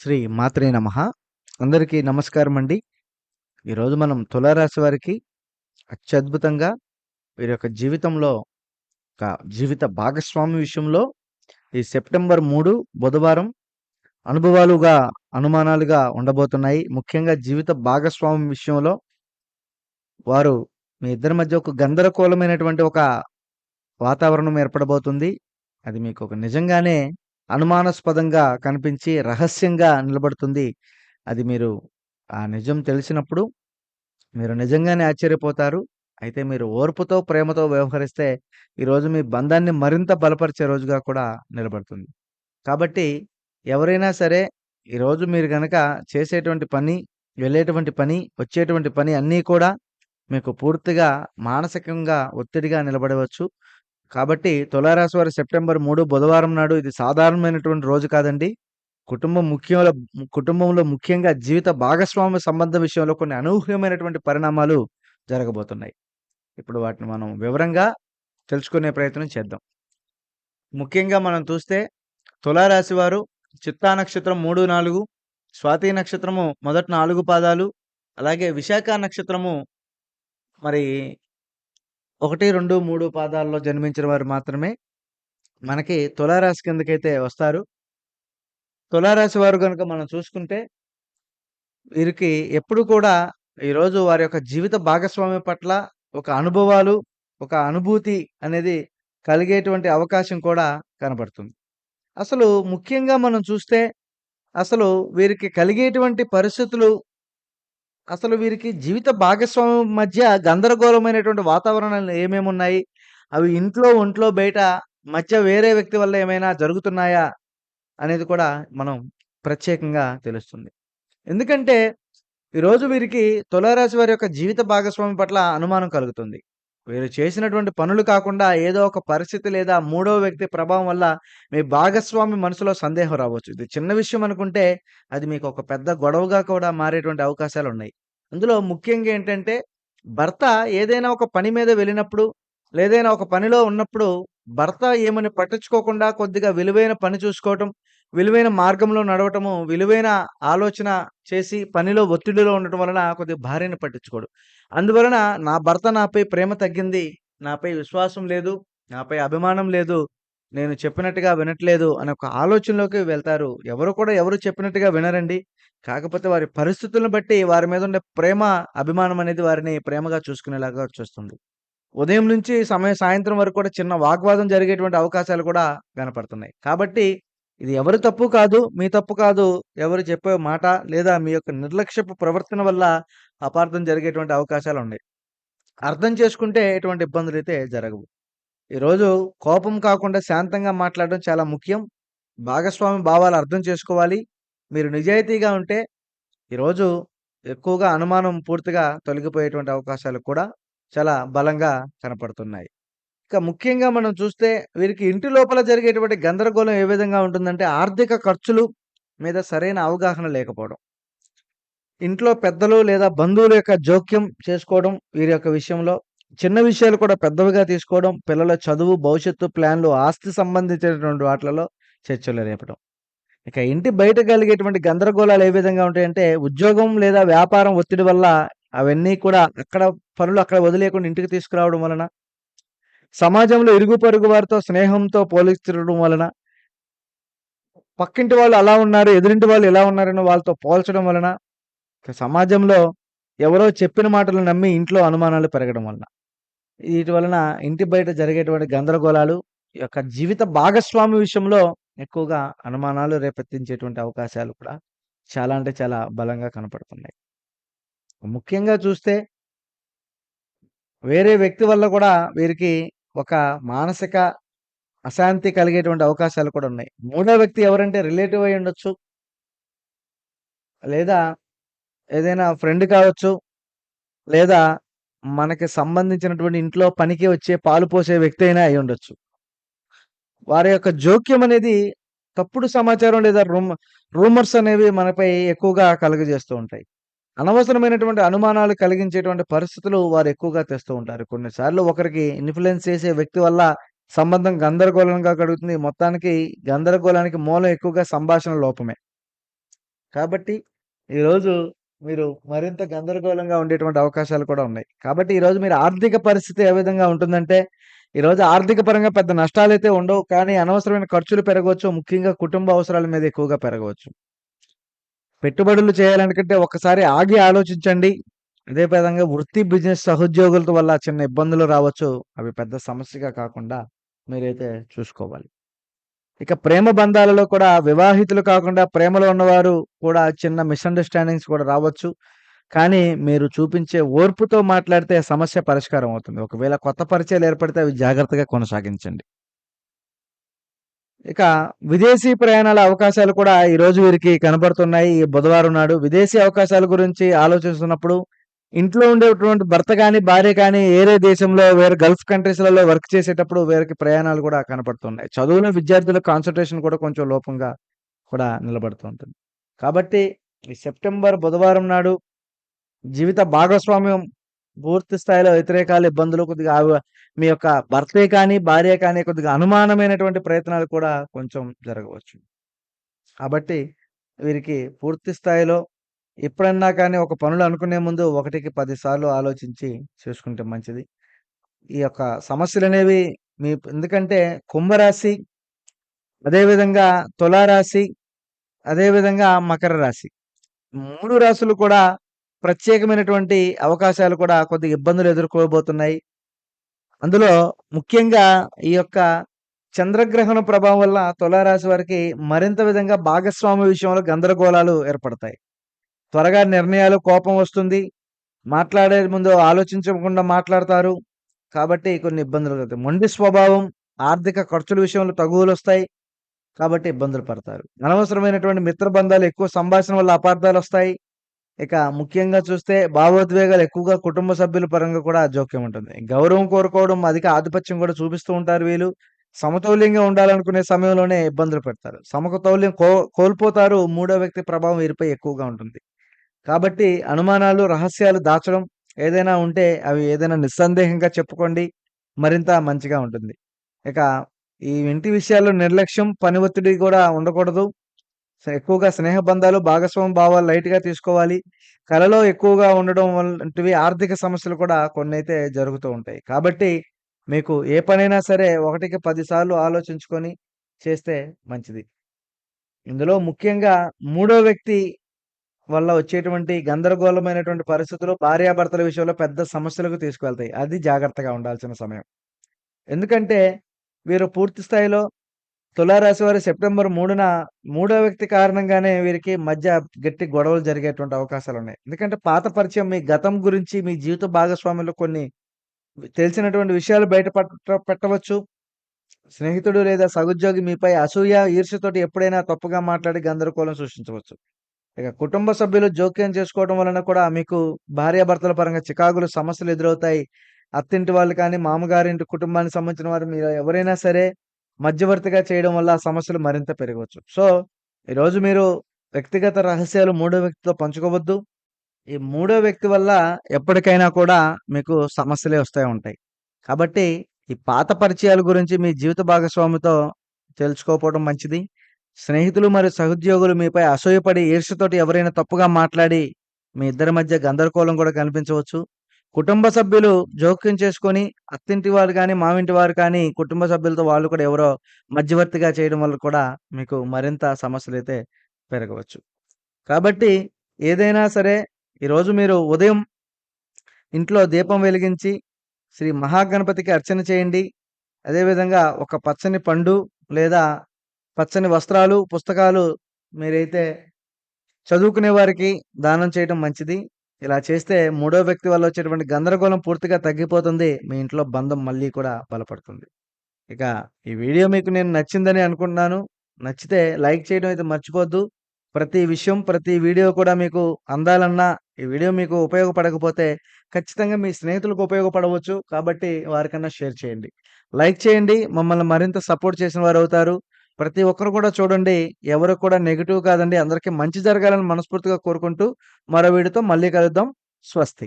శ్రీ మాత్రే నమ. అందరికీ నమస్కారం అండి ఈరోజు మనం తులారాశి వారికి అత్యద్భుతంగా వీరి యొక్క జీవితంలో ఒక జీవిత భాగస్వామి విషయంలో ఈ సెప్టెంబర్ మూడు బుధవారం అనుభవాలుగా అనుమానాలుగా ఉండబోతున్నాయి. ముఖ్యంగా జీవిత భాగస్వామి విషయంలో వారు మీ ఇద్దరి మధ్య ఒక గందరగోళమైనటువంటి ఒక వాతావరణం ఏర్పడబోతుంది. అది మీకు ఒక నిజంగానే అనుమానాస్పదంగా కనిపించి రహస్యంగా నిలబడుతుంది. అది మీరు ఆ నిజం తెలిసినప్పుడు మీరు నిజంగానే ఆశ్చర్యపోతారు. అయితే మీరు ఓర్పుతో ప్రేమతో వ్యవహరిస్తే ఈరోజు మీ బంధాన్ని మరింత బలపరిచే రోజుగా కూడా నిలబడుతుంది. కాబట్టి ఎవరైనా సరే ఈరోజు మీరు గనక చేసేటువంటి పని వెళ్ళేటువంటి పని వచ్చేటువంటి పని అన్నీ కూడా మీకు పూర్తిగా మానసికంగా ఒత్తిడిగా నిలబడవచ్చు. కాబట్టి తులారాశి వారి సెప్టెంబర్ మూడు బుధవారం నాడు ఇది సాధారణమైనటువంటి రోజు కాదండి. కుటుంబం ముఖ్యంలో కుటుంబంలో ముఖ్యంగా జీవిత భాగస్వామ్య సంబంధం విషయంలో కొన్ని అనూహ్యమైనటువంటి పరిణామాలు జరగబోతున్నాయి. ఇప్పుడు వాటిని మనం వివరంగా తెలుసుకునే ప్రయత్నం చేద్దాం. ముఖ్యంగా మనం చూస్తే తులారాశి వారు చిత్తా నక్షత్రం మూడు నాలుగు స్వాతి నక్షత్రము మొదటి నాలుగు పాదాలు అలాగే విశాఖ నక్షత్రము మరి ఒకటి రెండు మూడు పాదాల్లో జన్మించిన వారు మాత్రమే మనకి తులారాశి కిందకైతే వస్తారు. తులారాశి వారు కనుక మనం చూసుకుంటే వీరికి ఎప్పుడు కూడా ఈరోజు వారి యొక్క జీవిత భాగస్వామ్యం పట్ల ఒక అనుభవాలు ఒక అనుభూతి అనేది కలిగేటువంటి అవకాశం కూడా కనబడుతుంది. అసలు ముఖ్యంగా మనం చూస్తే అసలు వీరికి కలిగేటువంటి పరిస్థితులు అసలు వీరికి జీవిత భాగస్వామి మధ్య గందరగోళమైనటువంటి వాతావరణాలు ఏమేమి ఉన్నాయి? అవి ఇంట్లో ఒంట్లో బయట మధ్య వేరే వ్యక్తి వల్ల ఏమైనా జరుగుతున్నాయా? అనేది కూడా మనం ప్రత్యేకంగా తెలుస్తుంది. ఎందుకంటే ఈరోజు వీరికి తులారాశి వారి యొక్క జీవిత భాగస్వామి పట్ల అనుమానం కలుగుతుంది. వీరు చేసినటువంటి పనులు కాకుండా ఏదో ఒక పరిస్థితి లేదా మూడో వ్యక్తి ప్రభావం వల్ల మీ భాగస్వామి మనసులో సందేహం రావచ్చు. ఇది చిన్న విషయం అనుకుంటే అది మీకు ఒక పెద్ద గొడవగా కూడా మారేటువంటి అవకాశాలు ఉన్నాయి. అందులో ముఖ్యంగా ఏంటంటే భర్త ఏదైనా ఒక పని మీద వెళ్ళినప్పుడు లేదైనా ఒక పనిలో ఉన్నప్పుడు భర్త ఏమని పట్టించుకోకుండా కొద్దిగా విలువైన పని చూసుకోవటం విలువైన మార్గంలో నడవటము విలువైన ఆలోచన చేసి పనిలో ఒత్తిడిలో ఉండటం వలన కొద్దిగా భార్యను పట్టించుకోడు. అందువలన నా భర్త నాపై ప్రేమ తగ్గింది నాపై విశ్వాసం లేదు నాపై అభిమానం లేదు నేను చెప్పినట్టుగా వినట్లేదు అనే ఒక ఆలోచనలోకి వెళ్తారు. ఎవరు కూడా ఎవరు చెప్పినట్టుగా వినరండి. కాకపోతే వారి పరిస్థితులను బట్టి వారి మీద ఉండే ప్రేమ అభిమానం అనేది వారిని ప్రేమగా చూసుకునేలాగా చూస్తుంది. ఉదయం నుంచి సమయం సాయంత్రం వరకు కూడా చిన్న వాగ్వాదం జరిగేటువంటి అవకాశాలు కూడా కనపడుతున్నాయి. కాబట్టి ఇది ఎవరి తప్పు కాదు మీ తప్పు కాదు ఎవరు చెప్పే మాట లేదా మీ యొక్క నిర్లక్ష్యపు ప్రవర్తన వల్ల అపార్థం జరిగేటువంటి అవకాశాలు ఉన్నాయి అర్థం చేసుకుంటే ఎటువంటి ఇబ్బందులు అయితే జరగవు. ఈరోజు కోపం కాకుండా శాంతంగా మాట్లాడడం చాలా ముఖ్యం. భాగస్వామి భావాలు అర్థం చేసుకోవాలి. మీరు నిజాయితీగా ఉంటే ఈరోజు ఎక్కువగా అనుమానం పూర్తిగా తొలగిపోయేటువంటి అవకాశాలు కూడా చాలా బలంగా కనపడుతున్నాయి. ఇక ముఖ్యంగా మనం చూస్తే వీరికి ఇంటి లోపల జరిగేటువంటి గందరగోళం ఏ విధంగా ఉంటుందంటే ఆర్థిక ఖర్చులు మీద సరైన అవగాహన లేకపోవడం. ఇంట్లో పెద్దలు లేదా బంధువుల యొక్క జోక్యం చేసుకోవడం వీరి యొక్క విషయంలో చిన్న విషయాలు కూడా పెద్దవిగా తీసుకోవడం పిల్లల చదువు భవిష్యత్తు ప్లాన్లు ఆస్తి సంబంధించినటువంటి వాటిలలో చర్చలు రేపడం ఇక ఇంటి బయట కలిగేటువంటి గందరగోళాలు ఏ విధంగా ఉంటాయంటే ఉద్యోగం లేదా వ్యాపారం ఒత్తిడి వల్ల అవన్నీ కూడా అక్కడ పనులు అక్కడ వదిలేకుండా ఇంటికి తీసుకురావడం వలన సమాజంలో ఇరుగు పొరుగు వారితో స్నేహంతో పోలిస్తుండడం వలన పక్కింటి వాళ్ళు అలా ఉన్నారు ఎదురింటి వాళ్ళు ఎలా ఉన్నారని వాళ్ళతో పోల్చడం వలన సమాజంలో ఎవరో చెప్పిన మాటలు నమ్మి ఇంట్లో అనుమానాలు పెరగడం వలన. వీటి వలన ఇంటి బయట జరిగేటువంటి గందరగోళాలు ఈ యొక్క జీవిత భాగస్వామి విషయంలో ఎక్కువగా అనుమానాలు రేపెత్తించేటువంటి అవకాశాలు కూడా చాలా అంటే చాలా బలంగా కనపడుతున్నాయి. ముఖ్యంగా చూస్తే వేరే వ్యక్తి వల్ల కూడా వీరికి ఒక మానసిక అశాంతి కలిగేటువంటి అవకాశాలు కూడా ఉన్నాయి. మూడో వ్యక్తి ఎవరంటే రిలేటివ్ అయి ఉండొచ్చు. లేదా ఏదైనా ఫ్రెండ్ కావచ్చు లేదా మనకి సంబంధించినటువంటి ఇంట్లో పనికి వచ్చే పాలు పోసే వ్యక్తి అయినా అయి ఉండొచ్చు. వారి యొక్క జోక్యం అనేది తప్పుడు సమాచారం లేదా రూమ్ రూమర్స్ అనేవి మనపై ఎక్కువగా కలుగజేస్తూ ఉంటాయి. అనవసరమైనటువంటి అనుమానాలు కలిగించేటువంటి పరిస్థితులు వారు ఎక్కువగా తెస్తూ ఉంటారు. కొన్నిసార్లు ఒకరికి ఇన్ఫ్లుయెన్స్ చేసే వ్యక్తి వల్ల సంబంధం గందరగోళంగా కలుగుతుంది. మొత్తానికి గందరగోళానికి మూలం ఎక్కువగా సంభాషణ లోపమే. కాబట్టి ఈరోజు మీరు మరింత గందరగోళంగా ఉండేటువంటి అవకాశాలు కూడా ఉన్నాయి. కాబట్టి ఈరోజు మీరు ఆర్థిక పరిస్థితి ఏ విధంగా ఉంటుందంటే, ఈరోజు ఆర్థిక పరంగా పెద్ద అయితే ఉండవు. కానీ అనవసరమైన ఖర్చులు పెరగవచ్చు. ముఖ్యంగా కుటుంబ అవసరాల మీద ఎక్కువగా పెరగవచ్చు. పెట్టుబడులు చేయాలనుకుంటే ఒకసారి ఆగి ఆలోచించండి. అదే విధంగా వృత్తి, బిజినెస్ సహోద్యోగులతో వల్ల చిన్న ఇబ్బందులు రావచ్చు. అవి పెద్ద సమస్యగా కాకుండా మీరైతే చూసుకోవాలి. ఇక ప్రేమ బంధాలలో కూడా వివాహితులు కాకుండా ప్రేమలో ఉన్నవారు కూడా చిన్న మిస్‌అండర్‌స్టాండింగ్స్ కూడా రావచ్చు. కానీ మీరు చూపించే ఓర్పుతో మాట్లాడితే సమస్య పరిష్కారం అవుతుంది. ఒకవేళ కొత్త పరిచయాలు ఏర్పడితే అవి జాగ్రత్తగా కొనసాగించండి. ఇక విదేశీ ప్రయాణాల అవకాశాలు కూడా ఈరోజు వీరికి కనబడుతున్నాయి ఈ బుధవారం నాడు విదేశీ అవకాశాల గురించి ఆలోచిస్తున్నప్పుడు ఇంట్లో ఉండేటువంటి భర్త కానీ భార్య కానీ వేరే దేశంలో వేరే గల్ఫ్ కంట్రీస్‌లలో వర్క్ చేసేటప్పుడు వీరికి ప్రయాణాలు కూడా కనపడుతున్నాయి. చదువులో విద్యార్థుల కాన్సన్ట్రేషన్ కూడా కొంచెం లోపంగా కూడా నిలబడుతూ ఉంటుంది. కాబట్టి ఈ సెప్టెంబర్ బుధవారం నాడు జీవిత భాగస్వామ్యం పూర్తి స్థాయిలో వ్యతిరేకాలు, ఇబ్బందులు కొద్దిగా మీ యొక్క భర్తే కానీ, భార్య కానీ కొద్దిగా అనుమానమైనటువంటి ప్రయత్నాలు కూడా కొంచెం జరగవచ్చు. కాబట్టి వీరికి పూర్తి స్థాయిలో ఎప్పుడన్నా కానీ ఒక పనులు అనుకునే ముందు ఒకటికి పదిసార్లు ఆలోచించి చేసుకుంటే మంచిది. ఈ యొక్క సమస్యలు అనేవి మీ ఎందుకంటే కుంభరాశి, అదేవిధంగా తులారాశి, అదేవిధంగా మకర రాశి. మూడు రాశులు కూడా ప్రత్యేకమైనటువంటి అవకాశాలు కూడా కొద్దిగా ఇబ్బందులు ఎదుర్కోబోతున్నాయి. అందులో ముఖ్యంగా ఈ యొక్క చంద్రగ్రహణ ప్రభావం వల్ల తులారాశి వారికి మరింత విధంగా భాగస్వామ్య విషయంలో గందరగోళాలు ఏర్పడతాయి. త్వరగా నిర్ణయాలు కోపం వస్తుంది. మాట్లాడే ముందు ఆలోచించకుండా మాట్లాడతారు. కాబట్టి కొన్ని ఇబ్బందులు కలుగుతాయి. మొండి స్వభావం, ఆర్థిక ఖర్చుల విషయంలో తగువలు వస్తాయి కాబట్టి ఇబ్బందులు పడతారు. అనవసరమైనటువంటి మిత్ర బంధాలు ఎక్కువ సంభాషణ వల్ల అపార్థాలు వస్తాయి ఇక ముఖ్యంగా చూస్తే భావోద్వేగాలు ఎక్కువగా కుటుంబ సభ్యుల పరంగా కూడా జోక్యం ఉంటుంది. గౌరవం కోరుకోవడం, అధిక ఆధిపత్యం కూడా చూపిస్తూ ఉంటారు వీళ్ళు. సమతౌల్యంగా ఉండాలనుకునే సమయంలోనే ఇబ్బందులు పెడతారు. సమతౌల్యం కో కోల్పోతారు. మూడో వ్యక్తి ప్రభావం వీరిపై ఎక్కువగా ఉంటుంది. కాబట్టి అనుమానాలు, రహస్యాలు దాచడం ఏదైనా ఉంటే అవి ఏదైనా నిస్సందేహంగా చెప్పుకోండి. మరింత మంచిగా ఉంటుంది. ఇక ఈ ఇంటి విషయాల్లో నిర్లక్ష్యం, పని ఒత్తిడి కూడా ఉండకూడదు. ఎక్కువగా స్నేహ బంధాలు, భాగస్వామ్య భావాలు లైట్‌గా తీసుకోవాలి. కలలో ఎక్కువగా ఉండడం వంటివి ఆర్థిక సమస్యలు కూడా కొన్ని అయితే జరుగుతూ ఉంటాయి. కాబట్టి మీకు ఏ పనైనా సరే ఒకటికి పదిసార్లు ఆలోచించుకొని చేస్తే మంచిది. ఇందులో ముఖ్యంగా మూడో వ్యక్తి వల్ల వచ్చేటువంటి గందరగోళమైనటువంటి పరిస్థితులు భార్యాభర్తల విషయంలో పెద్ద సమస్యలకు తీసుకువెళ్తాయి. అది జాగ్రత్తగా ఉండాల్సిన సమయం. ఎందుకంటే వీరు పూర్తి స్థాయిలో తులారాశి వారి సెప్టెంబర్ మూడున మూడో వ్యక్తి కారణంగానే వీరికి మధ్య గట్టి గొడవలు జరిగేటువంటి అవకాశాలు ఉన్నాయి ఎందుకంటే పాత పరిచయం మీ గతం గురించి మీ జీవిత భాగస్వామిలో కొన్ని తెలిసినటువంటి విషయాలు బయట పెట్టవచ్చు. స్నేహితుడు లేదా సహోద్యోగి మీపై అసూయ, ఈర్ష్యతోటి ఎప్పుడైనా తప్పుగా మాట్లాడి గందరగోళం సృష్టించవచ్చు. ఇక కుటుంబ సభ్యులు జోక్యం చేసుకోవడం వలన కూడా మీకు భార్యాభర్తల పరంగా చికాకులు, సమస్యలు ఎదురవుతాయి. అత్తింటి వాళ్ళు కానీ, మామగారింటి కుటుంబానికి సంబంధించిన వారు మీరు ఎవరైనా సరే మధ్యవర్తిగా చేయడం వల్ల ఆ సమస్యలు మరింత పెరగవచ్చు. సో, ఈరోజు మీరు వ్యక్తిగత రహస్యాలు మూడో వ్యక్తితో పంచుకోవద్దు. ఈ మూడో వ్యక్తి వల్ల ఎప్పటికైనా కూడా మీకు సమస్యలే వస్తాయి ఉంటాయి. కాబట్టి ఈ పాత పరిచయాల గురించి మీ జీవిత భాగస్వామితో తెలుసుకోకపోవడం మంచిది. స్నేహితులు మరియు సహోద్యోగులు మీపై అసూయపడి ఈర్ష్యతోటి ఎవరైనా తప్పుగా మాట్లాడి మీ ఇద్దరి మధ్య గందరగోళం కూడా కనిపించవచ్చు. కుటుంబ సభ్యులు జోక్యం చేసుకొని అత్తింటి వారు కానీ, మావింటి వారు కానీ కుటుంబ సభ్యులతో వాళ్ళు కూడా ఎవరో మధ్యవర్తిగా చేయడం వల్ల కూడా మీకు మరింత సమస్యలైతే పెరగవచ్చు. కాబట్టి ఏదైనా సరే ఈరోజు మీరు ఉదయం ఇంట్లో దీపం వెలిగించి శ్రీ మహాగణపతికి అర్చన చేయండి. అదేవిధంగా ఒక పచ్చని పండు లేదా పచ్చని వస్త్రాలు, పుస్తకాలు మీరైతే చదువుకునే వారికి దానం చేయడం మంచిది. ఇలా చేస్తే మూడో వ్యక్తి వల్ల వచ్చేటువంటి గందరగోళం పూర్తిగా తగ్గిపోతుంది. మీ ఇంట్లో బంధం మళ్ళీ కూడా బలపడుతుంది. ఇక ఈ వీడియో మీకు నేను నచ్చిందని అనుకుంటున్నాను. నచ్చితే లైక్ చేయడం అయితే మర్చిపోద్దు ప్రతి విషయం, ప్రతి వీడియో కూడా మీకు అందాలన్నా ఈ వీడియో మీకు ఉపయోగపడకపోతే ఖచ్చితంగా మీ స్నేహితులకు ఉపయోగపడవచ్చు. కాబట్టి వారికన్నా షేర్ చేయండి. లైక్ చేయండి. మమ్మల్ని మరింత సపోర్ట్ చేసిన వారు అవుతారు ప్రతి ఒక్కరు కూడా చూడండి. ఎవరు కూడా నెగిటివ్ కాదండి. అందరికీ మంచి జరగాలని మనస్ఫూర్తిగా కోరుకుంటూ మరో వీడితో మళ్ళీ కలుద్దాం. స్వస్తి.